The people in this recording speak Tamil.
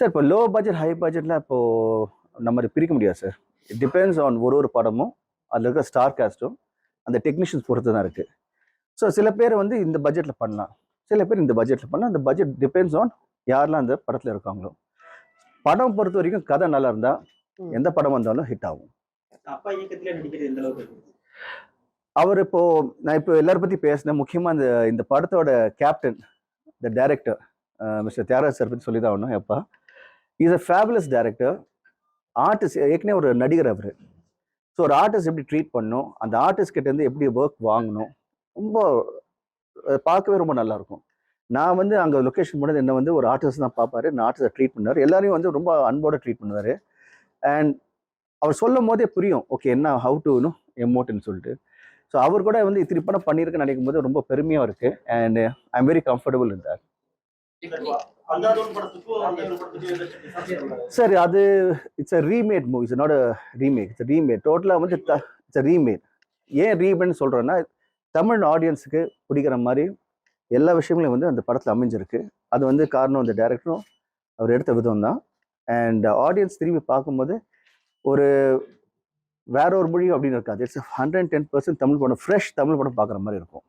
சார் இப்போ லோ பட்ஜெட் ஹை பட்ஜெட்ல இப்போ நம்ம பிரிக்க முடியாது சார் இட் டிபெண்ட்ஸ் ஆன் ஒரு ஒரு படமும் அதில் இருக்க ஸ்டார் காஸ்ட்டும் அந்த டெக்னீஷியன்ஸ் பொறுத்து தான் இருக்குது ஸோ சில பேர் வந்து இந்த பட்ஜெட்டில் பண்ணலாம். சில பேர் இந்த பட்ஜெட்டில் பண்ணலாம். அந்த பட்ஜெட் டிபெண்ட்ஸ் ஆன் யாரெல்லாம் அந்த படத்தில் இருக்காங்களோ. படம் பொறுத்த வரைக்கும் கதை நல்லா இருந்தால். எந்த படம் வந்தாலும் ஹிட் ஆகும்? அவர் இப்போ நான் இப்போ எல்லாரும் பற்றி பேசினேன். முக்கியமாக இந்த இந்த படத்தோட captain the director mister Thiyagaraj sir பற்றி சொல்லி தான் ஆகணும் எப்பா. Is a fabulous director artist ஏற்கனவே ஒரு நடிகர் அவர். ஸோ ஒரு ஆர்டிஸ்ட் எப்படி ட்ரீட் பண்ணும் அந்த ஆர்டிஸ்ட் கிட்டேருந்து எப்படி ஒர்க் வாங்கணும்? ரொம்ப பார்க்கவே ரொம்ப நல்லாயிருக்கும். நான் வந்து அங்கே லொக்கேஷன் போனது என்ன வந்து ஒரு ஆர்டிஸ்ட் தான் பார்ப்பாரு. நான் ஆர்டிஸ்டை ட்ரீட் பண்ணார் எல்லாரையும் வந்து ரொம்ப அன்போட ட்ரீட் பண்ணுவார். அண்ட் அவர் சொல்லும் போதே புரியும். ஓகே என்ன ஹவு டுன்னு எமோட்டுன்னு சொல்லிட்டு. ஸோ அவர் கூட வந்து இத்திரி படம் பண்ணியிருக்குன்னு நினைக்கும் போது ரொம்ப பெருமையாக இருக்குது and I am very comfortable இருந்தார் அந்த சார் அது it's a remade movie it's not remake it's remade டோட்டலாக வந்து இட்ஸ் ரீமேட் ஏன் ரீமேட்னு சொல்கிறேன்னா தமிழ் ஆடியன்ஸுக்கு பிடிக்கிற மாதிரி எல்லா விஷயங்களையும் வந்து அந்த படத்தில் அமைஞ்சிருக்கு. அது வந்து காரணம் அந்த டேரக்டரும் அவர் எடுத்த விதம் தான். அண்ட் ஆடியன்ஸ் திரும்பி பார்க்கும்போது ஒரு வேற ஒரு மொழி அப்படின்னு இருக்காது. It's hundred ten percent Tamil படம் ஃப்ரெஷ் தமிழ் படம் பார்க்குற மாதிரி இருக்கும்.